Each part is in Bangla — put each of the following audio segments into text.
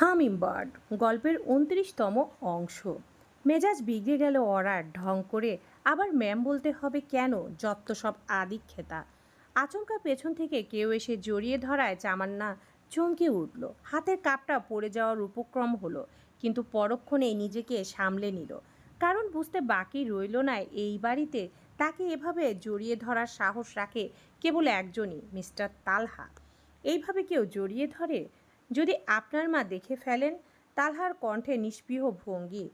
হামিং বার্ড গল্পের উনত্রিশতম অংশ। মেজাজ বিগড়ে গেল অরার, ঢং করে। আবার ম্যাম বলতে হবে, কেন? যত্ত সব আদিক খেতা আচমকা পেছন থেকে কেউ এসে জড়িয়ে ধরায় চামান্না। চমকে উঠল। হাতের কাপটা পড়ে যাওয়ার উপক্রম হলো, কিন্তু পরক্ষণেই নিজেকে সামলে নিল। কারণ বুঝতে বাকি রইল না এই বাড়িতে, তাকে এভাবে জড়িয়ে ধরার সাহস রাখে কেবল একজনই, মিস্টার তালহা। এইভাবে কেউ জড়িয়ে ধরে? যদি আপনার মা দেখে ফেলেন তালহার কণ্ঠে নিষ্পৃহ ভঙ্গি,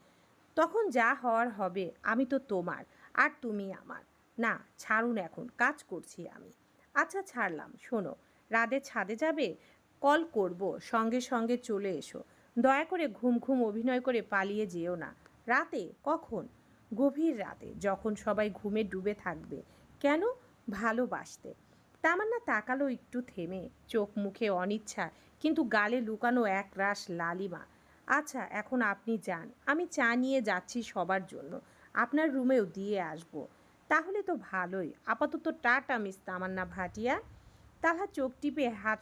তখন যা হওয়ার হবে আমি তো তোমার আর তুমি আমার। না, ছাড়ুন এখন, কাজ করছি আমি। আচ্ছা ছাড়লাম, শোনো, রাতে ছাদে যাবে? কল করব, সঙ্গে সঙ্গে চলে এসো। দয়া করে ঘুম ঘুম অভিনয় করে পালিয়ে যেও না। রাতে? কখন? গভীর রাতে, যখন সবাই ঘুমে ডুবে থাকবে। কেন? ভালোবাসতে। তামান্না তাকালো একটু থেমে, চোখ মুখে অনিচ্ছা কিন্তু গালে লুকানো এক রাস লালিমা আচ্ছা এখন আপনি যান, আমি চা নিয়ে যাচ্ছি সবার জন্য, আপনার রুমেও দিয়ে আসব, তাহলে তো ভালোই, আপাতত টাটা, মিস তামান্না ভাটিয়া। তাহা চোখ টিপে হাট,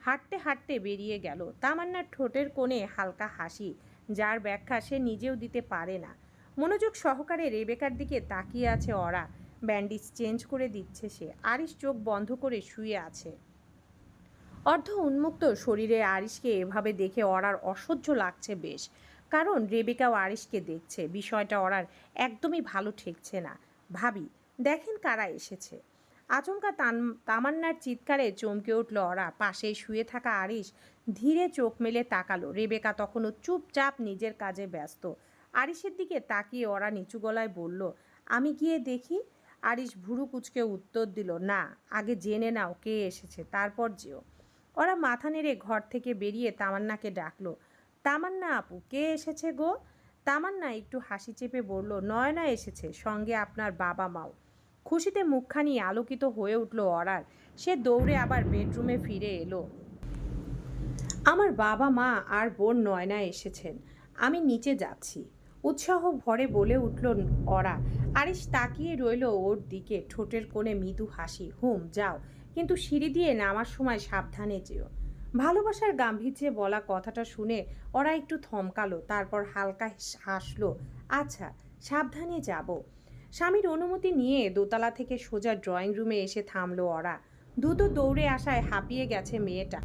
হাঁটতে হাঁটতে বেরিয়ে গেল। তামান্নার ঠোঁটের কোণে হালকা হাসি, যার ব্যাখ্যা সে নিজেও দিতে পারে না। মনোযোগ সহকারে রেবেকার দিকে তাকিয়ে আছে অরা, ব্যান্ডিজ চেঞ্জ করে দিচ্ছে সে আরিস চোখ বন্ধ করে শুয়ে আছে। অর্ধ উন্মুক্ত শরীরে আরিশকে এভাবে দেখে অরার অসহ্য লাগছে বেশ। কারণ রেবেকাও আরিশকে দেখছে, বিষয়টা অরার একদমই ভালো ঠেকছে না। ভাবি, দেখেন কারা এসেছে। আচমকা তান, তামান্নার চিৎকারে চমকে উঠল অরা। পাশে শুয়ে থাকা আরিশ ধীরে চোখ মেলে তাকালো। রেবেকা তখনও চুপচাপ নিজের কাজে ব্যস্ত। আরিশের দিকে তাকিয়ে ওরা নিচু গলায় বলল, আমি গিয়ে দেখি। আরিশ ভুরু কুচকে উত্তর দিল, না, আগে জেনে নাও কে এসেছে, তারপর যেও। ওরা মাথা নেড়ে ঘর থেকে বেরিয়ে তামান্নাকে ডাকলো, তামান্না আপু, কে এসেছে গো? তামান্না একটু হাসি চেপে বলল, নয়না এসেছে, সঙ্গে আপনার বাবা মাও। খুশিতে মুখখানি আলোকিত হয়ে উঠল অরার সে দৌড়ে আবার বেডরুমে ফিরে এলো। আমার বাবা মা আর বোন নয়না এসেছেন, আমি নিচে যাচ্ছি। উৎসাহ ভরে বলে উঠল অরা আরিস তাকিয়ে রইল ওর দিকে, ঠোঁটের কোণে মৃদু হাসি, হুম, যাও। কিন্তু সিঁড়ি দিয়ে নামার সময় সাবধানে যেও। ভালোবাসার গাম্ভীর্যে বলা কথাটা শুনে ওরা একটু থমকালো, তারপর হালকা হাসলো আচ্ছা সাবধানে যাব। স্বামীর অনুমতি নিয়ে দোতলা থেকে সোজা ড্রয়িং রুমে এসে থামলো ওরা। দ্রুত দৌড়ে আসায় হাঁপিয়ে গেছে মেয়েটা।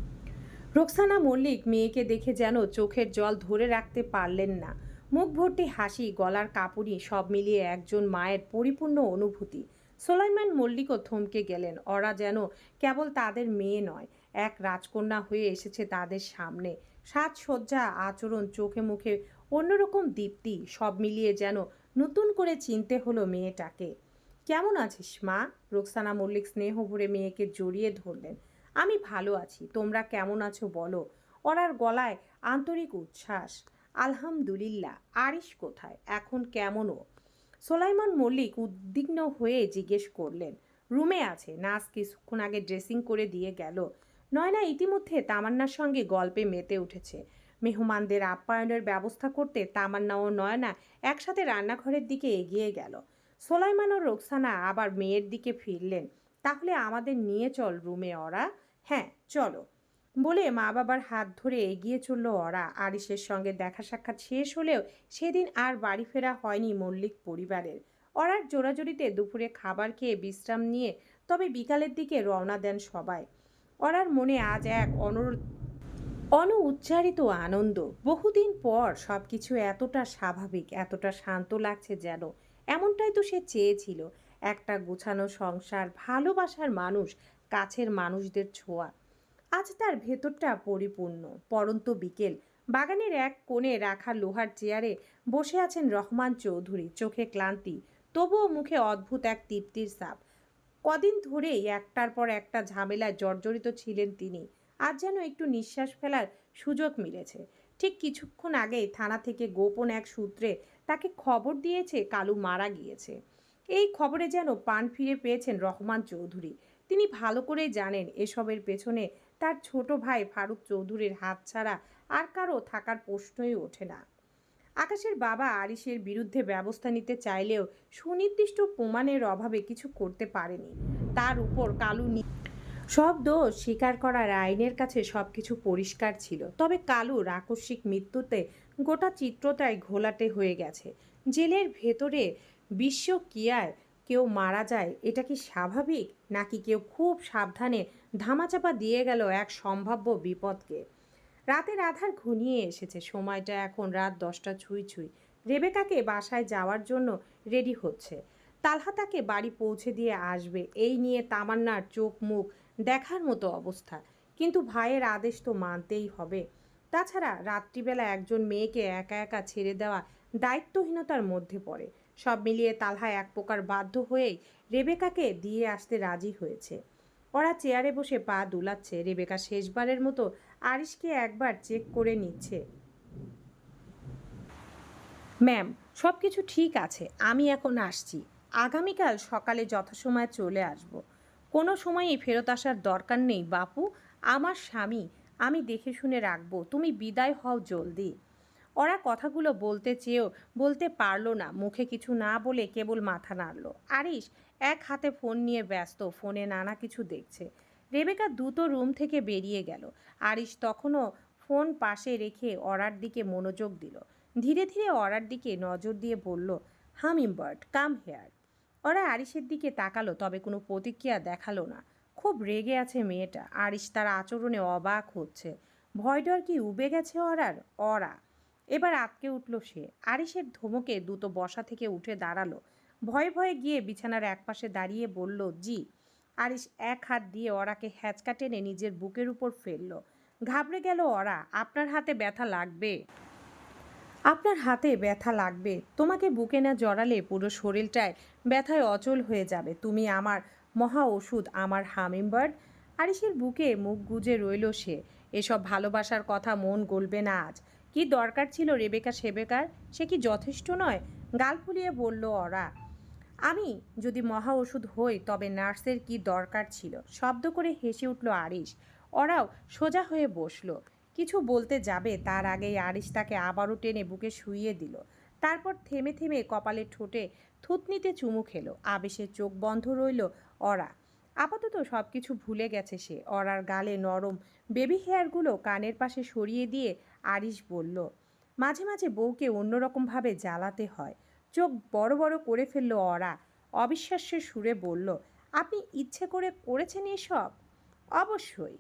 রোকসানা মল্লিক মেয়েকে দেখে যেন চোখের জল ধরে রাখতে পারলেন না। মুখ ভর্তি হাসি, গলার কাপড়ই সব মিলিয়ে একজন মায়ের পরিপূর্ণ অনুভূতি। সোলাইমান মল্লিকও থমকে গেলেন। ওরা যেন কেবল তাদের মেয়ে নয়, এক রাজকন্যা হয়ে এসেছে তাদের সামনে। সাজসজ্জা, আচরণ, চোখে মুখে অন্যরকম দীপ্তি, সব মিলিয়ে যেন নতুন করে চিনতে হলো মেয়েটাকে। কেমন আছিস মা? রোকসানা মল্লিক স্নেহ ভরে মেয়েকে জড়িয়ে ধরলেন। আমি ভালো আছি, তোমরা কেমন আছো বলো। ওরার গলায় আন্তরিক উচ্ছ্বাস। আলহামদুলিল্লাহ, আরিশ কোথায়? এখন কেমনও সোলাইমান মল্লিক উদ্বিগ্ন হয়ে জিজ্ঞেস করলেন, রুমে আছে? নার্স কিছুক্ষণ আগে ড্রেসিং করে দিয়ে গেল। নয়না ইতিমধ্যে তামান্নার সঙ্গে গল্পে মেতে উঠেছে। মেহমানদের আপ্যায়নের ব্যবস্থা করতে তামান্না ও নয়না একসাথে রান্নাঘরের দিকে এগিয়ে গেল। সোলাইমান ও রোকসানা আবার মেয়ের দিকে ফিরলেন, তাহলে আমাদের নিয়ে চল রুমে ওরা হ্যাঁ চলো। বলে মা বাবার হাত ধরে এগিয়ে চলল ওরা। আরিসের সঙ্গে দেখা সাক্ষাৎ শেষ হলেও সেদিন আর বাড়ি ফেরা হয়নি মল্লিক পরিবারের। অরার জোড়াজড়িতে দুপুরে খাবার খেয়ে বিশ্রাম নিয়ে তবে বিকালের দিকে রওনা দেন সবাই। ওরার মনে আজ এক অনর অন উচ্চারিত আনন্দ। বহুদিন পর সব কিছু এতটা স্বাভাবিক, এতটা শান্ত লাগছে যেন। এমনটাই তো সে চেয়েছিল। একটা গোছানো সংসার, ভালোবাসার মানুষ, কাছের মানুষদের ছোঁয়া। আজ তার ভেতরটা পরিপূর্ণ। পরন্ত বিকেল। বাগানের এক কোণে রাখা লোহার চেয়ারে বসে আছেন রহমান চৌধুরী। চোখে ক্লান্তি, তবুও মুখে অদ্ভুত এক তৃপ্তির সাপ কদিন ধরেই একটার পর একটা ঝামেলায় জর্জরিত ছিলেন তিনি। আজ যেন একটু নিঃশ্বাস ফেলার সুযোগ মিলেছে। ঠিক কিছুক্ষণ আগেই থানা থেকে গোপন এক সূত্রে তাকে খবর দিয়েছে কালু মারা গিয়েছে। এই খবরে যেন পান ফিরে পেয়েছেন রহমান চৌধুরী। তিনি ভালো করেই জানেন এসবের পেছনে তার ছোট ভাই ফারুক চৌধুরীর হাত ছাড়া আর কারও থাকার প্রশ্নই ওঠে না। আকাশের বাবা আরিসের বিরুদ্ধে ব্যবস্থা নিতে চাইলেও সুনির্দিষ্ট প্রমাণের অভাবে কিছু করতে পারেনি। তার উপর কালু সব দোষ স্বীকার করার আইনের কাছে সব কিছু পরিষ্কার ছিল। তবে কালুর আকস্মিক মৃত্যুতে গোটা চিত্রটাই ঘোলাটে হয়ে গেছে। জেলের ভেতরে বিশ্ব কিয়ায় কেউ মারা যায়, এটা কি স্বাভাবিক? নাকি কেউ খুব সাবধানে ধামাচাপা দিয়ে গেল এক সম্ভাব্য বিপদকে? রাতের আধার ঘনিয়ে এসেছে, সময়টা এখন রাত দশটা ছুঁই ছুঁই। রেবেকাকে বাসায় যাওয়ার জন্য রেডি হচ্ছে। তালহা তাকে বাড়ি পৌঁছে দিয়ে আসবে, এই নিয়ে তামান্নার চোখ মুখ দেখার মতো অবস্থা। কিন্তু ভাইয়ের আদেশ তো মানতেই হবে। তাছাড়া রাত্রিবেলা একজন মেয়েকে একা একা ছেড়ে দেওয়া দায়িত্বহীনতার মধ্যে পড়ে। সব মিলিয়ে তালহা এক প্রকার বাধ্য হয়েই রেবেকাকে দিয়ে আসতে রাজি হয়েছে। ওরা চেয়ারে বসে পা দুলাচ্ছে। রেবেকা শেষবারের মতো আরিশকে একবার চেক করে নিচ্ছে। ম্যাম সব কিছু ঠিক আছে। আমি এখন আসছি। আগামীকাল সকালে যথাসময়ে চলে আসব। কোনো সময়ই ফেরত আসার দরকার নেই, বাপু। আমার স্বামী। আমি দেখে শুনে রাখব। তুমি বিদায় হও জলদি। ওরা কথাগুলো বলতে চেয়েও বলতে পারল না। মুখে কিছু না বলে কেবল মাথা নাড়ল। আরিশ এক হাতে ফোন নিয়ে ব্যস্ত, ফোনে নানা কিছু দেখছে। রেবেকা দ্রুত রুম থেকে বেরিয়ে গেল। আরিশ তখনও ফোন পাশে রেখে অরার দিকে মনোযোগ দিল। ধীরে ধীরে অরার দিকে নজর দিয়ে বলল হামিম বার্ড কাম হেয়ার। ওরা আরিশের দিকে তাকালো, তবে কোনো প্রতিক্রিয়া দেখাল না। খুব রেগে আছে মেয়েটা। আরিশ তার আচরণে অবাক হচ্ছে। ভয় ডর কি উবে গেছে অরার? অরা এবার আটকে উঠল সে। আরিশের ধমকে দুটো বসা থেকে উঠে দাঁড়াল। ভয়ে ভয়ে গিয়ে বিছানার একপাশে দাঁড়িয়ে বলল, জি। আরিশ এক হাত দিয়ে অরাকে হ্যাচকা টেনে নিজের বুকের উপর ফেলল। ঘাবড়ে গেল অরা, আপনার হাতে ব্যথা লাগবে। আপনার হাতে ব্যথা লাগবে? তোমাকে বুকে না জড়ালে পুরো শরীরটায় ব্যথায় অচল হয়ে যাবে। তুমি আমার মহা ওষুধ, আমার হামিমবার্ড। আরিসের বুকে মুখ গুজে রইল সে। এসব ভালোবাসার কথা মন গলবে না আজ। কি দরকার ছিল রেবেকা সেবেকার? সে কি যথেষ্ট নয়? গাল ফুলিয়ে বলল ওরা। আমি যদি মহা ওষুধ হই, তবে নার্সের কি দরকার ছিল? শব্দ করে হেসে উঠল আরিশ। ওরাও সোজা হয়ে বসল। কিছু বলতে যাবে, তার আগেই আরিশ তাকে আবারও টেনে বুকে শুইয়ে দিল। তারপর থেমে থেমে কপালে ঠোঁটে থুতনিতে চুমু খেলো। আবেশের চোখ বন্ধ রইল অরা আপাতত সব কিছু ভুলে গেছে সে। অরার গালে নরম বেবি হেয়ারগুলো কানের পাশে সরিয়ে দিয়ে আরিশ বলল, মাঝে মাঝে বউকে অন্যরকমভাবে জ্বালাতে হয়। চোখ বড় বড় করে ফেলল অরা। অবিশ্বাস্যের সুরে বলল, আপনি ইচ্ছে করে করেছেন এসব? অবশ্যই।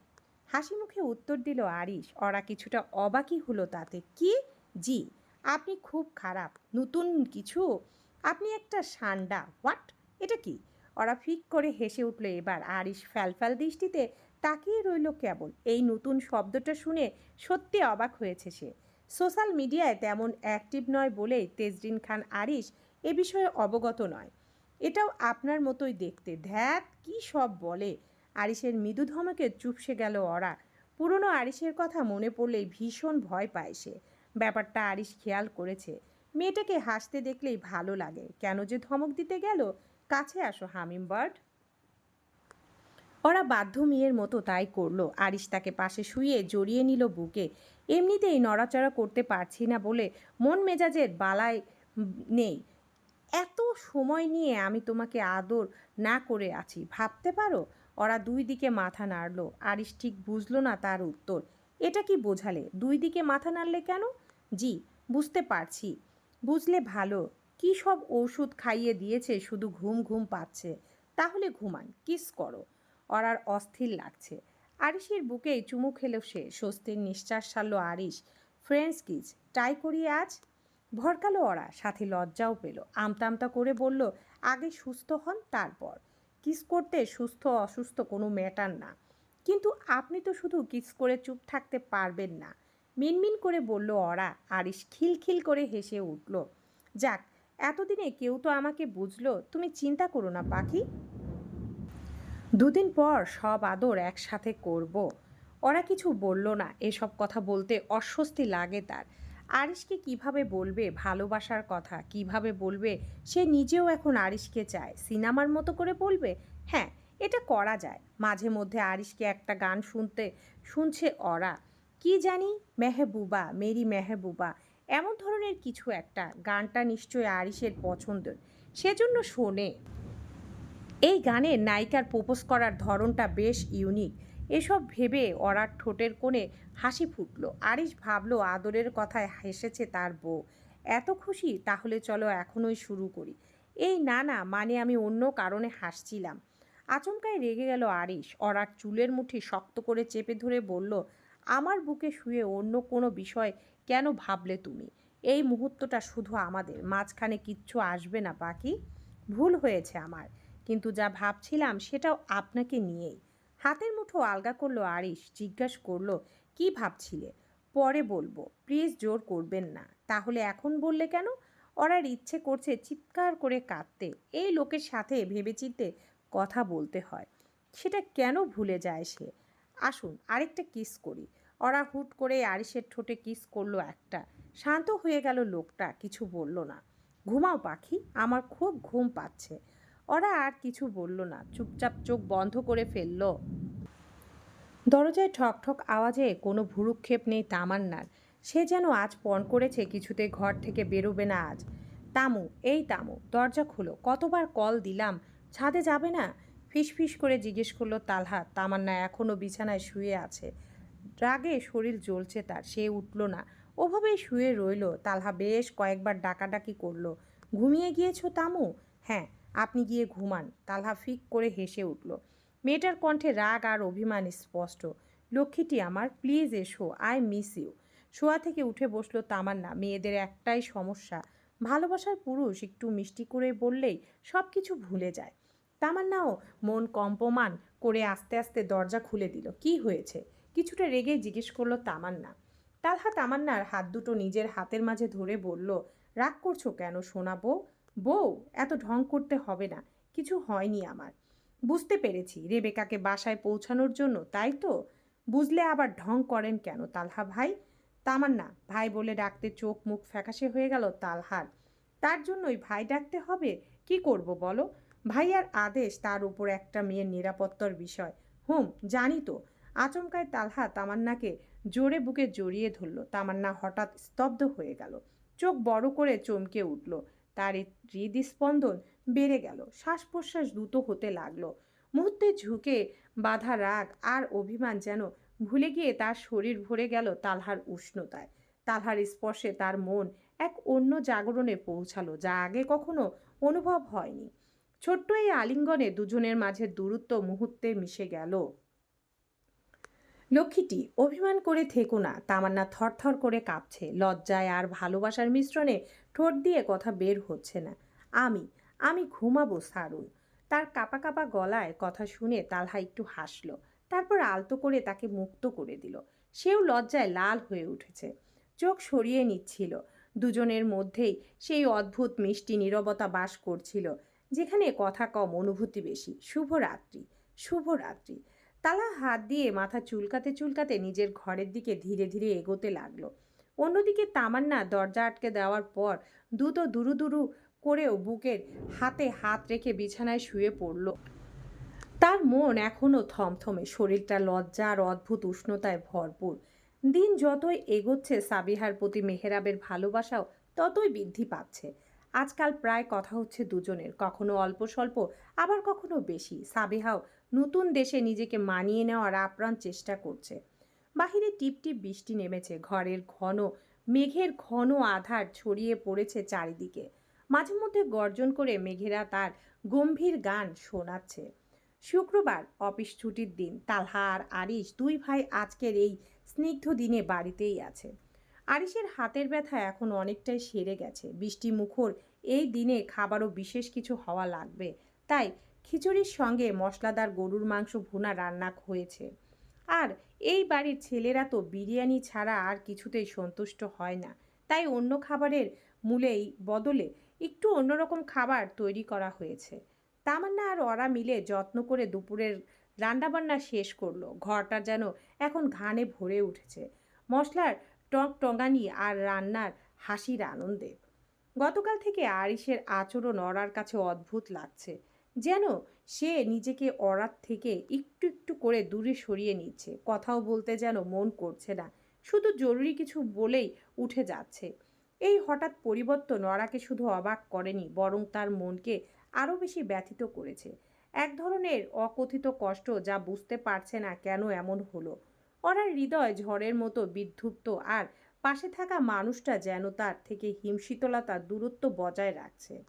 হাসি মুখে উত্তর দিল আরিশ। ওরা কিছুটা অবাকই হলো তাতে। কি? জি, আপনি খুব খারাপ। নতুন কিছু? আপনি একটা সান্ডা। হোয়াট? এটা কি? ওরা ফিক করে হেসে উঠল। এবার আরিশ ফ্যালফ্যাল দৃষ্টিতে তাকিয়ে রইল কেবল। এই নতুন শব্দটা শুনে সত্যি অবাক হয়েছে সে। সোশ্যাল মিডিয়ায় তেমন অ্যাক্টিভ নয় বলেই তেজরিন খান আরিশ এ বিষয়ে অবগত নয়। এটাও আপনার মতোই দেখতে। ধ্যাত কি সব বলে। আরিসের মৃদু ধমকে চুপসে গেল ওরা পুরনো আরিসের কথা মনে পড়লেই ভীষণ ভয় পায় সে। ব্যাপারটা আরিস খেয়াল করেছে। মেয়েটাকে হাসতে দেখলেই ভালো লাগে। কেন যে ধমক দিতে গেল? কাছে আসো হামিম বার্ড ওরা বাধ্য মেয়ের মতো তাই করল। আরিশ তাকে পাশে শুয়ে জড়িয়ে নিল বুকে। এমনিতেই নড়াচড়া করতে পারছি না বলে মন মেজাজের বালায় নেই। এত সময় নিয়ে আমি তোমাকে আদর না করে আছি, ভাবতে পারো? ওরা দুই দিকে মাথা নাড়ল। আরিশ ঠিক বুঝলো না তার উত্তর। এটা কি বোঝালে? দুই দিকে মাথা নাড়লে কেন? জি, বুঝতে পারছি। বুঝলে ভালো। কি সব ওষুধ খাইয়ে দিয়েছে শুধু ঘুম ঘুম পাচ্ছে। তাহলে ঘুমান, কিস করো। ওরার অস্থির লাগছে। আরিশের বুকে চুমু খেলো সে। স্বস্তির নিঃশ্বাস ছাড়ল আরিশ। ফ্রেন্ডস কিস, ট্রাই করি আজ? ভরকালো ওরা, সাথে লজ্জাও পেল। আমতা আমতা করে বলল, আগে সুস্থ হন, তারপর। কিস করতে সুস্থ অসুস্থ কোনো ম্যাটার না। কিন্তু আপনি তো শুধু কিস করে চুপ থাকতে পারবেন না। মিনমিন করে বলল অরা আরিশ খিলখিল করে হেসে উঠল, যাক, এতদিনে কেউ তো আমাকে বুঝলো। তুমি চিন্তা করো না, পাখি। দুদিন পর সব আদর একসাথে করব। ওরা কিছু বলল না, এসব কথা বলতে অস্বস্তি লাগে তার। আরিশকে কীভাবে বলবে ভালোবাসার কথা, কীভাবে বলবে সে নিজেও এখন আরিশকে চায়, সিনেমার মতো করে বলবে? হ্যাঁ এটা করা যায়। মাঝে মধ্যে আরিশকে একটা গান শুনতে, শুনছে ওরা। কি জানি? মেহবুবা, মেরি মেহবুবা, এমন ধরনের কিছু একটা। গানটা নিশ্চয়ই আরিশের পছন্দের। সেজন্য শোনে। এই গানের নায়িকার প্রপোজ করার ধরনটা বেশ ইউনিক এসব ভেবে অরার ঠোঁটের কোণে হাসি ফুটলো। আরিশ ভাবলো আদরের কথায় হেসেছে তার বউ। এত খুশি? তাহলে চলো এখনই শুরু করি। এই না না মানে আমি অন্য কারণে হাসছিলাম। আচমকায় রেগে গেল আরিশ। অরার চুলের মুঠি শক্ত করে চেপে ধরে বলল, আমার বুকে শুয়ে অন্য কোনো বিষয় কেন ভাবলে তুমি? এই মুহূর্তটা শুধু আমাদের। মাঝখানে কিচ্ছু আসবে না বাকি ভুল হয়েছে আমার। কিন্তু যা ভাবছিলাম সেটাও আপনাকে নিয়েই। হাতের মুঠো আলগা করল আরিশ, জিজ্ঞাসা করল, কি ভাবছিলে? পরে বলব, প্লিজ জোর করবেন না। তাহলে এখন বললে কেন? ওরার ইচ্ছে করছে চিৎকার করে কাঁদতে, এই লোকের সাথে ভেবেচিন্তে কথা বলতে হয়। সেটা কেন ভুলে যায় সে? আসুন, আরেকটা কিস করি। ওরা হুট করে আরিসের ঠোঁটে কিস করল একটা। শান্ত হয়ে গেল লোকটা, কিছু বলল না। ঘুমাও পাখি, আমার খুব ঘুম পাচ্ছে। ওরা আর কিছু বলল না, চুপচাপ চোখ বন্ধ করে ফেলল। দরজায় ঠক ঠক আওয়াজে কোনো ভুরুক্ষেপ নেই তামান্নার। সে যেন আজ পণ করেছে কিছুতে ঘর থেকে বেরোবে না আজ। তামু, এই তামু, দরজা খুলো, কতবার কল দিলাম, ছাদে যাবে না? ফিসফিস করে জিজ্ঞেস করল তালহা, তামান্না এখনও বিছানায় শুয়ে আছে। রাগে শরীর জ্বলছে তার, সে উঠল না। ওভাবেই শুয়ে রইল, তালহা বেশ কয়েকবার ডাকাডাকি করল। ঘুমিয়ে গিয়েছো তামু? হ্যাঁ আপনি গিয়ে ঘুমান। তালহা ফিক করে হেসে উঠল। মেয়েটার কণ্ঠে রাগ আর অভিমান স্পষ্ট। লক্ষ্মীটি আমার, প্লিজ এসো, আই মিস ইউ। শোয়া থেকে উঠে বসল তামান্না। মেয়েদের একটাই সমস্যা, ভালোবাসার পুরুষ একটু মিষ্টি করে বললেই সব কিছু ভুলে যায়। তামান্নাও মন কম্পমান করে আস্তে আস্তে দরজা খুলে দিল। কি হয়েছে? কিছুটা রেগে জিজ্ঞেস করল তামান্না। তালহা তামান্নার হাত দুটো নিজের হাতের মাঝে ধরে বলল, রাগ করছ কেন শোনাবো বউ, এত ঢং করতে হবে না, কিছু হয়নি আমার। বুঝতে পেরেছি রেবেকাকে বাসায় পৌঁছানোর জন্য, তাই তো? বুঝলে আবার ঢং করেন কেন তালহা ভাই? তামান্না, ভাই বলে ডাকতে চোখ মুখ ফ্যাকাশে হয়ে গেল তালহার। তার জন্যই ভাই ডাকতে হবে? কি করব বলো? ভাইয়ার আদেশ তার উপর একটা মেয়ের নিরাপত্তার বিষয়। হুম, জানি তো। আচমকায় তালহা তামান্নাকে জোরে বুকে জড়িয়ে ধরল। তামান্না হঠাৎ স্তব্ধ হয়ে গেল। চোখ বড় করে চমকে উঠল। তার হৃদস্পন্দন বেড়ে গেল। শ্বাস প্রশ্বাস দ্রুত হতে লাগল। মুহূর্তে ঝুঁকে বাধা রাগ আর অভিমান যেন ভুলে গিয়ে তার শরীর ভরে গেল তালহার উষ্ণতায়। তালহার স্পর্শে তার মন এক অন্য জাগরণে পৌঁছালো যা আগে কখনো অনুভব হয়নি। ছোট্ট এই আলিঙ্গনে দুজনের মাঝে দূরত্ব মুহূর্তে মিশে গেল। লক্ষ্মীটি অভিমান করে থেকো না, তামান্না থরথর করে কাঁপছে। লজ্জায় আর ভালোবাসার মিশ্রণে ঠোঁট দিয়ে কথা বের হচ্ছে না। আমি আমি ঘুমাবো সারুন তার কাপা কাপা গলায় কথা শুনে তালহা একটু হাসলো। তারপর আলতো করে তাকে মুক্ত করে দিল। সেও লজ্জায় লাল হয়ে উঠেছে। চোখ সরিয়ে নিচ্ছিল। দুজনের মধ্যেই সেই অদ্ভুত মিষ্টি নীরবতা বাস করছিল, যেখানে কথা কম, অনুভূতি বেশি। শুভরাত্রি শুভরাত্রি। তালা হাত দিয়ে মাথা চুলকাতে চুলকাতে নিজের ঘরের দিকে ধীরে ধীরে এগোতে লাগল। অন্যদিকে তামান্না দরজা আটকে দেওয়ার পর দ্রুত দুরু দুরু করেও বুকের হাতে হাত রেখে বিছানায় শুয়ে পড়ল। তার মন এখনও থমথমে, শরীরটা লজ্জা আর অদ্ভুত উষ্ণতায় ভরপুর। দিন যতই এগোচ্ছে, সাবিহার প্রতি মেহেরাবের ভালোবাসাও ততই বৃদ্ধি পাচ্ছে। আজকাল প্রায় কথা হচ্ছে দুজনের, কখনো অল্প স্বল্প, আবার কখনো বেশি। সাবিহাও নতুন দেশে নিজেকে মানিয়ে নেওয়ার আপ্রাণ চেষ্টা করছে। বাহিরে টিপটিপ বৃষ্টি নেমেছে, ঘরের ঘন, মেঘের ঘন আধার ছড়িয়ে পড়েছে চারিদিকে। মাঝে মধ্যে গর্জন করে মেঘেরা তার গম্ভীর গান শোনাচ্ছে। শুক্রবার অফিস ছুটির দিন, তালহা আর আরিশ দুই ভাই আজকের এই স্নিগ্ধ দিনে বাড়িতেই আছে। আরিশের হাতের ব্যথা এখন অনেকটাই সেরে গেছে। বৃষ্টি মুখর এই দিনে খাবারও বিশেষ কিছু হওয়া লাগবে। তাই খিচুড়ির সঙ্গে মশলাদার গরুর মাংস ভুনা রান্না হয়েছে। আর এই বাড়ির ছেলেরা তো বিরিয়ানি ছাড়া আর কিছুতেই সন্তুষ্ট হয় না। তাই অন্য খাবারের মূলেই বদলে একটু অন্যরকম খাবার তৈরি করা হয়েছে। তামান্না আর ওরা মিলে যত্ন করে দুপুরের রান্নাবান্না শেষ করল। ঘরটা যেন এখন ঘানে ভরে উঠেছে। মশলার টক টঙ্গানি আর রান্নার হাসির আনন্দে। গতকাল থেকে আরিসের আচরণ অরার কাছে অদ্ভুত লাগছে, যেন সে নিজেকে অরার থেকে একটু একটু করে দূরে সরিয়ে নিচ্ছে। কথাও বলতে যেন মন করছে না, শুধু জরুরি কিছু বলেই উঠে যাচ্ছে। এই হঠাৎ পরিবর্তন অরাকে শুধু অবাক করেনি, বরং তার মনকে আরও বেশি ব্যথিত করেছে। এক ধরনের অকথিত কষ্ট যা বুঝতে পারছে না কেন এমন হলো। ওনার হৃদয় ঝড়ের মতো বিক্ষুব্ধ আর পাশে থাকা মানুষটা যেন তার থেকে হিমশীতলতার দূরত্ব বজায় রাখছে।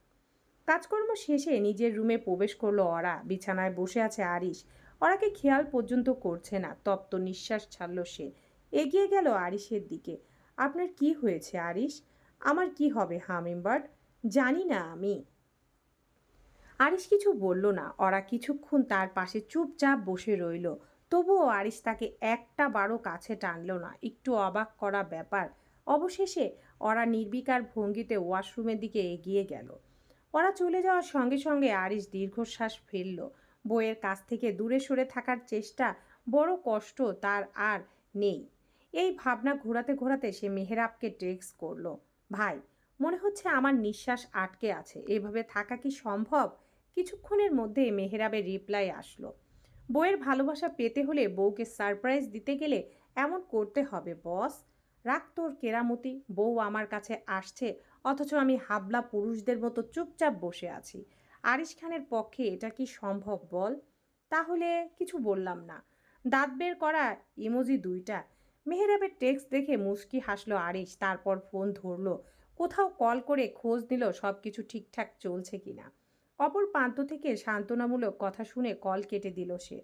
কাজকর্ম শেষে নিজের রুমে প্রবেশ করল অরা। বিছানায় বসে আছে আরিশ। অরাকে খেয়াল পর্যন্ত করছে না। তপ্ত নিঃশ্বাস ছাড়ল সে। এগিয়ে গেল আরিশের দিকে। আপনার কি হয়েছে আরিশ? আমার কি হবে, হামিমবার্ড? জানি না আমি। আরিশ কিছু বলল না। ওরা কিছুক্ষণ তার পাশে চুপচাপ বসে রইল। তবুও আরিশ তাকে একটা বারো কাছে টানল না। একটু অবাক করা ব্যাপার। অবশেষে ওরা নির্বিকার ভঙ্গিতে ওয়াশরুমের দিকে এগিয়ে গেল। ওরা চলে যাওয়ার সঙ্গে সঙ্গে আরিশ দীর্ঘশ্বাস ফেলল। বইয়ের কাছ থেকে দূরে সরে থাকার চেষ্টা বড় কষ্ট তার আর নেই। এই ভাবনা ঘোরাতে ঘোরাতে সে মেহেরাবকে টেক্সট করল, ভাই, মনে হচ্ছে আমার নিঃশ্বাস আটকে আছে। এভাবে থাকা কি সম্ভব? কিছুক্ষণের মধ্যে মেহেরাবের রিপ্লাই আসলো। বউয়ের ভালোবাসা পেতে হলে বউকে সারপ্রাইজ দিতে গেলে এমন করতে হবে, বস। রাখ তোর কেরামতি, বউ আমার কাছে আসছে, অথচ আমি হাবলা পুরুষদের মতো চুপচাপ বসে আছি। আরিশ খানের পক্ষে এটা কি সম্ভব, বল? তাহলে কিছু বললাম না। দাঁত বের করা ইমোজি দুইটা। মেহেরাবের টেক্সট দেখে মুস্কি হাসলো আরিশ, তারপর ফোন ধরলো। কোথাও কল করে খোঁজ নিল সব কিছু ঠিকঠাক চলছে কিনা। অপর প্রান্ত থেকে সান্ত্বনামূলক কথা শুনে কল কেটে দিল সে।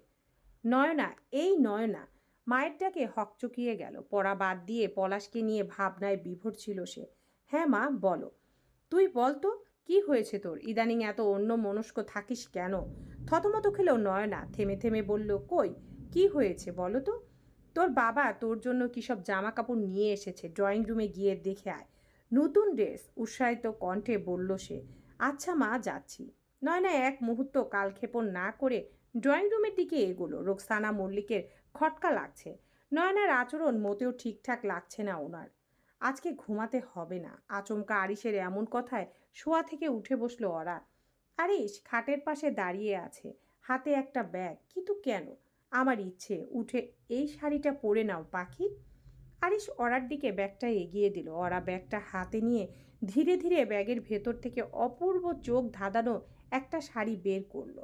নয়না, এই নয়না, মায়ের ডাকে হকচকিয়ে গেল। পড়া বাদ দিয়ে পলাশকে নিয়ে ভাবনায় বিভোর ছিল সে। হ্যাঁ মা, বলো। তুই বল তো, কি হয়েছে তোর? ইদানিং এত অন্য মনস্ক থাকিস কেন? থতমত খেলেও নয়না, থেমে থেমে বলল, কই, কি হয়েছে বলো তো? তোর বাবা তোর জন্য কী সব জামা কাপড় নিয়ে এসেছে? ড্রয়িং রুমে গিয়ে দেখে আয়। নতুন ড্রেস, উৎসাহিত কণ্ঠে বলল সে আচ্ছা মা, যাচ্ছি। নয়না এক মুহূর্ত কালক্ষেপণ না করে ড্রয়িং রুমের দিকে এগোলো। রোকসানা মল্লিকের খটকা লাগছে। নয়নার আচরণ মোটেও ঠিকঠাক লাগছে না ওনার। আজকে ঘুমাতে হবে না। আচমকা আরিসের এমন কথায় শোয়া থেকে উঠে বসল ওরা। আরিস খাটের পাশে দাঁড়িয়ে আছে। হাতে একটা ব্যাগ। কিন্তু কেন? আমার ইচ্ছে। উঠে এই শাড়িটা পরে নাও, পাখি। আরিস অরার দিকে ব্যাগটা এগিয়ে দিল। অরা ব্যাগটা হাতে নিয়ে ধীরে ধীরে ব্যাগের ভেতর থেকে অপূর্ব চোখ ধাঁধানো একটা শাড়ি বের করল।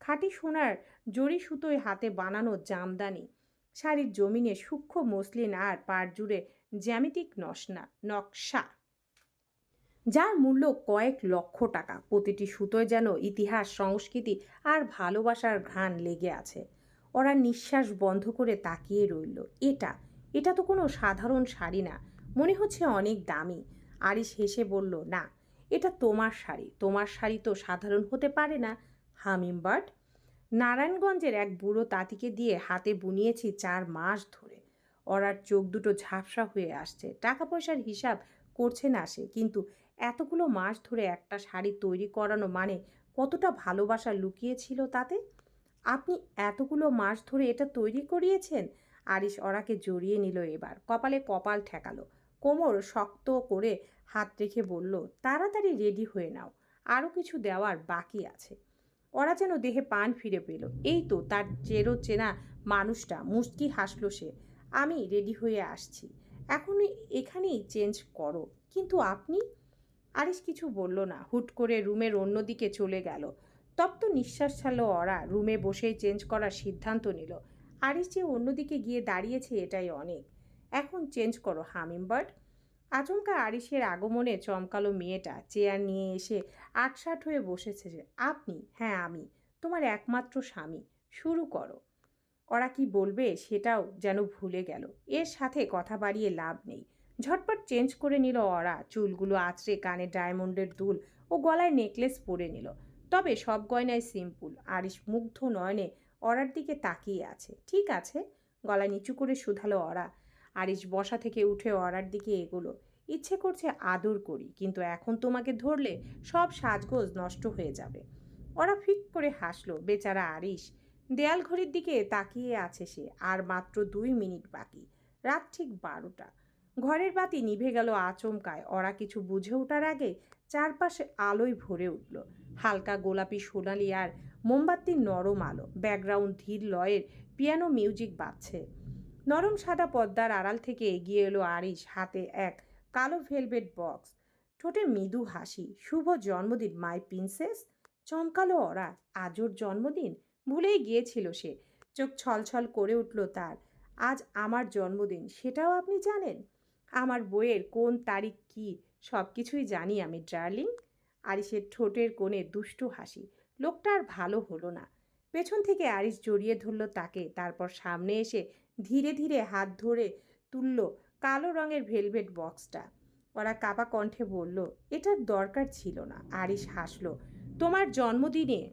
খাঁটি সোনার জড়ি সুতোয় হাতে বানানো জামদানি। শাড়ির জমিনে সূক্ষ্ম মসলিন আর পাড় জুড়ে জ্যামিতিক নসনা, নকশা। যার মূল্য কয়েক লক্ষ টাকা। প্রতিটি সুতোয় যেন ইতিহাস, সংস্কৃতি আর ভালোবাসার ঘ্রাণ লেগে আছে। ওরা নিঃশ্বাস বন্ধ করে তাকিয়ে রইল। এটা এটা তো কোনো সাধারণ শাড়ি না। মনে হচ্ছে অনেক দামি। আরিস হেসে বলল, না এটা তোমার শাড়ি। তোমার শাড়ি তো সাধারণ হতে পারে না, হামিমবার্ড। নারায়ণগঞ্জের এক বুড়ো তাঁতিকে দিয়ে হাতে বুনিয়েছি চার মাস ধরে। ওরার চোখ দুটো ঝাপসা হয়ে আসছে। টাকা পয়সার হিসাব করছে না সে, কিন্তু এতগুলো মাস ধরে একটা শাড়ি তৈরি করানো মানে কতটা ভালোবাসা লুকিয়েছিল তাতে? আপনি এতগুলো মাস ধরে এটা তৈরি করিয়েছেন? আরিশ অরাকে জড়িয়ে নিল এবার। কপালে কপাল ঠেকালো। কোমর শক্ত করে হাত রেখে বলল, তাড়াতাড়ি রেডি হয়ে নাও আরও কিছু দেওয়ার বাকি আছে। ওরা যেন দেহে পান ফিরে পেল। এই তো তার চেরো চেনা মানুষটা মুস্কি হাসলো সে, আমি রেডি হয়ে আসছি, এখন এখানেই চেঞ্জ করো। কিন্তু আপনি? আরিস কিছু বলল না, হুট করে রুমের অন্যদিকে চলে গেল। তপ্ত নিঃশ্বাস ছাড়লো ওরা, রুমে বসেই চেঞ্জ করার সিদ্ধান্ত নিল। আরিস যে অন্যদিকে গিয়ে দাঁড়িয়েছে, এটাই অনেক। এখন চেঞ্জ করো, হামিমবার্ড। আচমকা আরিসের আগমনে চমকালো মেয়েটা চেয়ার নিয়ে এসে আটসাট হয়ে বসেছে যে, আপনি? হ্যাঁ আমি। তোমার একমাত্র স্বামী। শুরু করো। ওরা কি বলবে সেটাও যেন ভুলে গেল। এর সাথে কথা বাড়িয়ে লাভ নেই। ঝটপট চেঞ্জ করে নিল ওরা। চুলগুলো আঁচড়ে কানে ডায়মন্ডের দুল ও গলায় নেকলেস পরে নিল। তবে সব গয়নায় সিম্পল। আরিস মুগ্ধ নয়নে অরার দিকে তাকিয়ে আছে। ঠিক আছে। গলা নিচু করে শুধালো অরা আরিস বসা থেকে উঠে অরার দিকে এগোলো। ইচ্ছে করছে আদর করি, কিন্তু এখন তোমাকে ধরলে সব সাজগোজ নষ্ট হয়ে যাবে। ওরা ফিক করে হাসলো, বেচারা আরিস দেয়াল ঘড়ির দিকে তাকিয়ে আছে সে, আর মাত্র দুই মিনিট বাকি। রাত ঠিক বারোটা। ঘরের বাতি নিভে গেল আচমকায়। ওরা কিছু বুঝে ওঠার আগে চারপাশে আলোয় ভরে উঠল। হালকা গোলাপি সোনালি আর মোমবাতির নরম আলো। ব্যাকগ্রাউন্ড ধীর লয়ের পিয়ানো মিউজিক বাজছে। নরম সাদা পদ্মার আড়াল থেকে এগিয়ে এলো আরিশ হাতে এক কালো ভেলভেট বক্স। ঠোঁটে মৃদু হাসি। শুভ জন্মদিন, মাই প্রিন্সেস। চমকালো ওরা আজর জন্মদিন। ভুলেই গিয়েছিল সে। চোখ ছলছল করে উঠল তার। আজ আমার জন্মদিন, সেটাও আপনি জানেন? আমার বইয়ের কোন তারিখ কি সব কিছুই জানি আমি, ডার্লিং। আরিসের ঠোঁটের কোণে দুষ্টু হাসি। লোকটা আর ভালো হলো না। পেছন থেকে আরিস জড়িয়ে ধরল তাকে। তারপর সামনে এসে ধীরে ধীরে হাত ধরে তুলল কালো রঙের ভেলভেট বক্সটা। ওরা কাপা কণ্ঠে বলল, এটার দরকার ছিল না। আরিস হাসলো, তোমার জন্মদিনে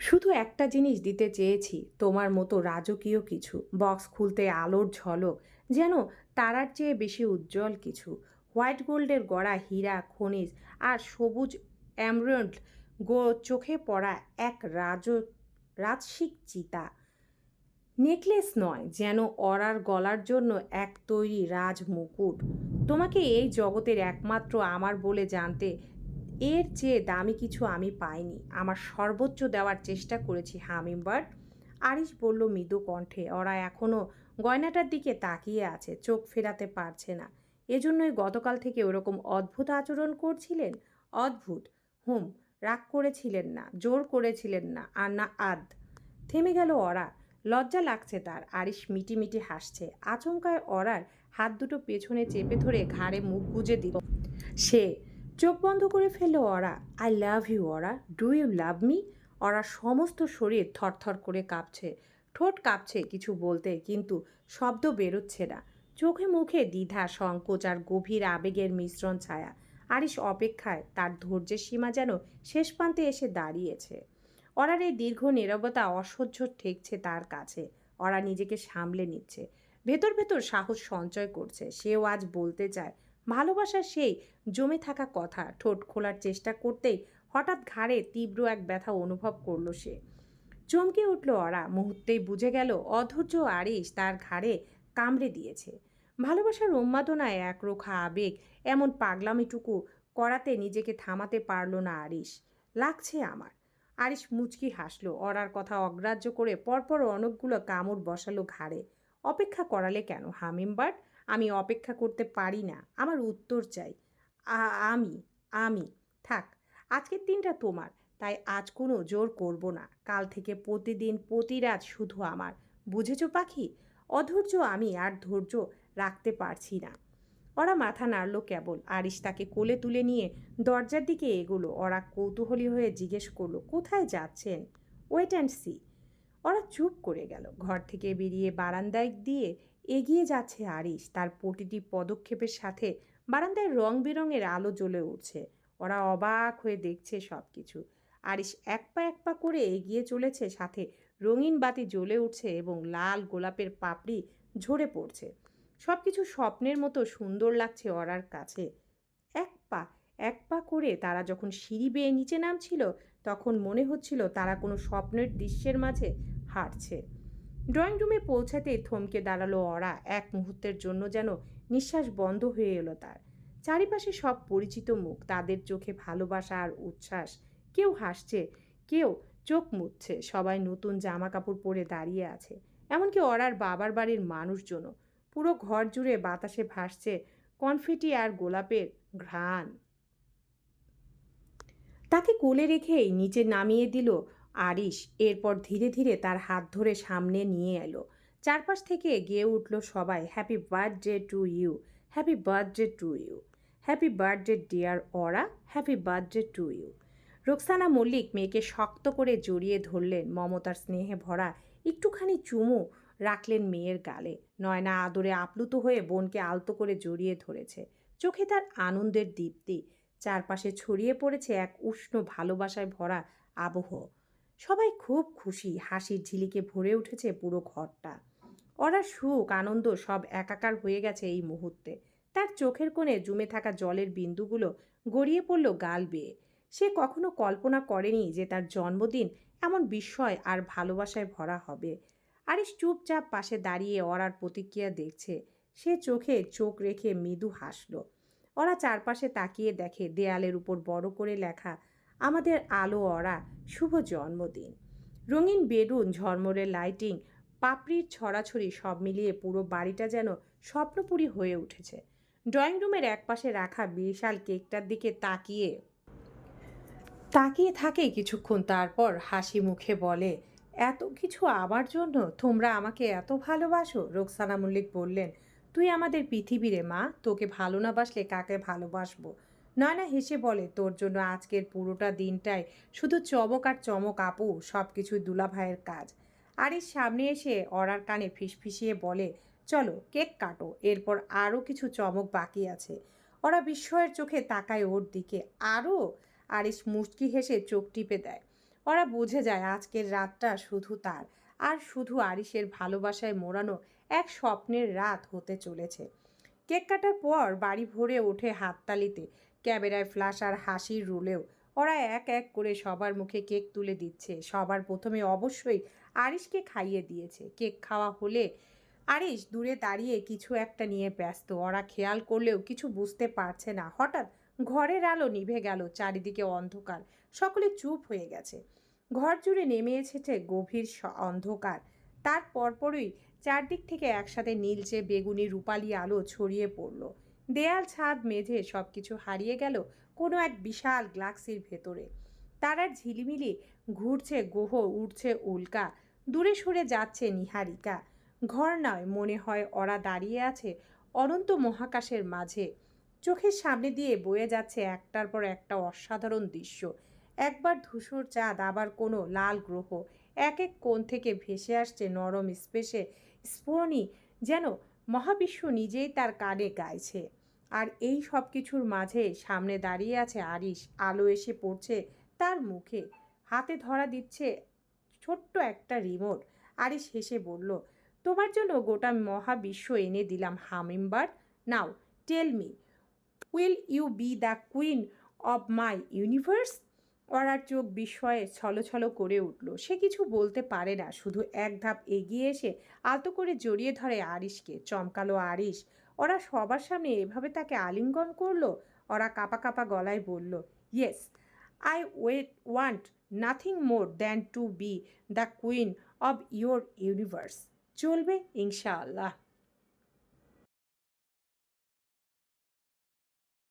শুধু একটা জিনিস দিতে চেয়েছি, তোমার মতো রাজকীয় কিছু। বক্স খুলতে আলোর ঝলক, যেন তারার চেয়ে বেশি উজ্জ্বল কিছু। হোয়াইট গোল্ডের গড়া হীরা, খনিজ আর সবুজ এমরল্ড গো চোখে পড়া এক রাজ, রাজসিক চিতা। নেকলেস নয় যেন অরার গলার জন্য এক তৈরি রাজ মুকুট। তোমাকে এই জগতের একমাত্র আমার বলে জানতে এর চেয়ে দামি কিছু আমি পাইনি। আমার সর্বোচ্চ দেওয়ার চেষ্টা করেছি হামিমবার্ড আরিশ বলল মৃদু কণ্ঠে, ওরা এখনও গয়নাটার দিকে তাকিয়ে আছে, চোখ ফেরাতে পারছে না। এজন্যই গতকাল থেকে ওরকম অদ্ভুত আচরণ করছিলেন? অদ্ভুত। হুম, রাগ করেছিলেন না, জোর করেছিলেন না, আর না আদ। থেমে গেল অরা লজ্জা লাগছে তার। আরিশ মিটি হাসছে। আচমকায় অরার হাত দুটো পেছনে চেপে ধরে ঘাড়ে মুখ গুজে দিল। সে চোখ বন্ধ করে ফেলল Aura. I love you Aura. Do you love me? Aura সমস্ত শরীর থরথর করে কাঁপছে। ঠোঁট কাঁপছে কিছু বলতে, কিন্তু শব্দ বেরোচ্ছে না। চোখে মুখে দ্বিধা, সংকোচ আর গভীর আবেগের মিশ্রণ ছায়া। আরিশ অপেক্ষায় তার ধৈর্যের সীমা যেন শেষ প্রান্তে এসে দাঁড়িয়েছে। অরার এই দীর্ঘ নীরবতা অসহ্য ঠেকছে তার কাছে। অরা নিজেকে সামলে নিচ্ছে। ভেতর ভেতর সাহস সঞ্চয় করছে। সেও আজ বলতে চায় ভালোবাসার সেই জমে থাকা কথা। ঠোঁট খোলার চেষ্টা করতেই হঠাৎ ঘাড়ে তীব্র এক ব্যথা অনুভব করল সে। চমকে উঠল অরা। মুহূর্তেই বুঝে গেল, অধৈর্য আরিস তার ঘাড়ে কামড়ে দিয়েছে। ভালোবাসার উন্মাদনায় একরোখা আবেগ, এমন পাগলামিটুকু করাতে নিজেকে থামাতে পারল না আরিস লাগছে আমার। আরিস মুচকি হাসলো। অরার কথা অগ্রাহ্য করে পরপর অনেকগুলো কামড় বসালো ঘাড়ে। অপেক্ষা করালে কেন, হামিমবার্ড? আমি অপেক্ষা করতে পারি না, আমার উত্তর চাই। আমি আমি। থাক, আজকের দিনটা তোমার, তাই আজ কোনো জোর করব না। কাল থেকে প্রতিদিন প্রতি রাত শুধু আমার। বুঝেছ পাখি? অধৈর্য আমি আর ধৈর্য রাখতে পারছি না। ওরা মাথা নাড়ল কেবল। আরিস তাকে কোলে তুলে নিয়ে দরজার দিকে এগোলো। ওরা কৌতূহলী হয়ে জিজ্ঞেস করল, কোথায় যাচ্ছেন? ওয়েট অ্যান্ড সি ওরা চুপ করে গেল। ঘর থেকে বেরিয়ে বারান্দায় দিয়ে এগিয়ে যাচ্ছে আরিশ। তার প্রতিটি পদক্ষেপের সাথে বারান্দায় রং বেরঙের আলো জ্বলে উঠছে। ওরা অবাক হয়ে দেখছে সব কিছু আরিশ এক পা এক পা করে এগিয়ে চলেছে। সাথে রঙিন বাতি জ্বলে উঠছে এবং লাল গোলাপের পাপড়ি ঝরে পড়ছে। সব কিছু স্বপ্নের মতো সুন্দর লাগছে অরার কাছে। এক পা এক পা করে তারা যখন সিঁড়ি বেয়ে নিচে নামছিল, তখন মনে হচ্ছিল তারা কোনো স্বপ্নের দৃশ্যের মাঝে হাঁটছে। ড্রয়িং রুমে পৌঁছাতে থমকে দাঁড়াল অরা, এক মুহূর্তের জন্য যেন নিঃশ্বাস বন্ধ হয়ে এলো তার। চারিপাশে সব পরিচিত মুখ, তাদের চোখে ভালোবাসা আর উচ্ছ্বাস। কেউ হাসছে, কেউ চোখ মুছছে, সবাই নতুন জামা কাপড় পরে দাঁড়িয়ে আছে। এমনকি অরার বাবার বাড়ির মানুষজনও। পুরো ঘর জুড়ে বাতাসে ভাসছে কনফিটি আর গোলাপের ঘ্রাণ। তাকে কোলে রেখেই নিচে নামিয়ে দিল আরিশ, এরপর ধীরে ধীরে তার হাত ধরে সামনে নিয়ে এলো। চারপাশ থেকে গেয়ে উঠল সবাই happy birthday to you happy birthday to you happy birthday dear Aura happy birthday to you Roksana Mallick মেয়েকে শক্ত করে জড়িয়ে ধরলেন মমতার স্নেহে ভরা একটুখানি চুমু রাখলেন মেয়ের গালে। নয়না আদরে আপ্লুত হয়ে বোনকে আলতো করে জড়িয়ে ধরেছে। চোখে তার আনন্দের দীপ্তি। চারপাশে ছড়িয়ে পড়েছে এক উষ্ণ ভালোবাসায় ভরা আবহ। সবাই খুব খুশি, হাসির ঝিলিকে ভরে উঠেছে পুরো ঘরটা। ওরা সুখ, আনন্দ সব একাকার হয়ে গেছে এই মুহূর্তে। তার চোখের কোণে জমে থাকা জলের বিন্দুগুলো গড়িয়ে পড়ল গাল বেয়ে। সে কখনো কল্পনা করেনি যে তার জন্মদিন এমন বিস্ময় আর ভালোবাসায় ভরা হবে। আরিস চুপচাপ পাশে দাঁড়িয়ে অরার প্রতিক্রিয়া দেখছে। সে চোখে চোখ রেখে মৃদু হাসলো। ওরা চারপাশে তাকিয়ে দেখে দেয়ালের উপর বড় করে লেখা, আমাদের আলো অরা, শুভ জন্মদিন। রঙিন বেলুন ঝরমরে লাইটিং, পাপড়ির ছড়াছড়ি সব মিলিয়ে পুরো বাড়িটা যেন স্বপ্নপুরী হয়ে উঠেছে। ড্রয়িং রুমের একপাশে রাখা বিশাল কেকটার দিকে তাকিয়ে তাকিয়ে থাকে কিছুক্ষণ, তারপর হাসি মুখে বলে এত কিছু আমার জন্য? তোমরা আমাকে এত ভালোবাসো? রোকসানা মল্লিক বললেন, তুই আমাদের পৃথিবীরে মা, তোকে ভালো না বাসলে কাকে ভালোবাসবো? নয়না হেসে বলে, তোর জন্য আজকের পুরোটা দিনটাই শুধু চমক আর চমক আপু সব কিছুই দুলাভাইয়ের কাজ। আরিস সামনে এসে অরার কানে ফিসফিসিয়ে বলে, চলো, কেক কাটো, এরপর আরও কিছু চমক বাকি আছে। ওরা বিস্ময়ের চোখে তাকায় ওর দিকে। আরও আরিস মুচকি হেসে চোখ টিপে দেয়। ওরা বুঝে যায় আজকের রাতটা শুধু তার। আর শুধু আরিসের ভালোবাসায় মোড়ানো এক স্বপ্নের রাত হতে চলেছে। কেক কাটার পর বাড়ি ভরে ওঠে হাততালিতে। ক্যামেরায় ফ্ল্যাশ আর হাসির রুলেও ওরা এক এক করে সবার মুখে কেক তুলে দিচ্ছে। সবার প্রথমে অবশ্যই আরিসকে খাইয়ে দিয়েছে। কেক খাওয়া হলে আরিস দূরে দাঁড়িয়ে কিছু একটা নিয়ে ব্যস্ত। ওরা খেয়াল করলেও কিছু বুঝতে পারছে না। হঠাৎ ঘরের আলো নিভে গেল, চারিদিকে অন্ধকার। সকলে চুপ হয়ে গেছে। ঘর জুড়ে নেমে এসেছে গভীর অন্ধকার। তার পরপরই চারদিক থেকে একসাথে নীলচে বেগুনি রূপালি আলো ছড়িয়ে পড়ল। দেয়াল, ছাদ, মেঝে সব কিছু হারিয়ে গেল কোনো এক বিশাল গ্লাক্সির ভেতরে। তারার ঝিলিমিলি ঘুরছে, গোহ উঠছে উল্কা। দূরে সরে যাচ্ছে নিহারিকা। ঘর নয়, মনে হয় ওরা দাঁড়িয়ে আছে অনন্ত মহাকাশের মাঝে। চোখের সামনে দিয়ে বয়ে যাচ্ছে একটার পর একটা অসাধারণ দৃশ্য। একবার ধূসর চাঁদ, আবার কোনো লাল গ্রহ। এক এক কোণ থেকে ভেসে আসছে নরম স্পেসে স্ফোরণী যেন মহাবিশ্ব নিজেই তার কানে গাইছে। আর এই সব কিছুর মাঝে সামনে দাঁড়িয়ে আছে আরিশ। আলো এসে পড়ছে তার মুখে। হাতে ধরা দিচ্ছে ছোট্ট একটা রিমোট। আরিশ হেসে বলল, তোমার জন্য গোটা মহাবিশ্ব এনে দিলাম hummingbird now, tell me, will you be the queen of my universe? ওরার চোখ বিস্ময়ে ছলছল করে উঠল। সে কিছু বলতে পারে না, শুধু এক ধাপ এগিয়ে এসে আলতো করে জড়িয়ে ধরে আরিশকে। চমকালো আরিশ, ওরা সবার সামনে এভাবে তাকে আলিঙ্গন করল? ওরা কাপা কাপা গলায় বলল, yes, I wait, want nothing more than to be the queen of your universe. চলবে ইনশাআল্লাহ।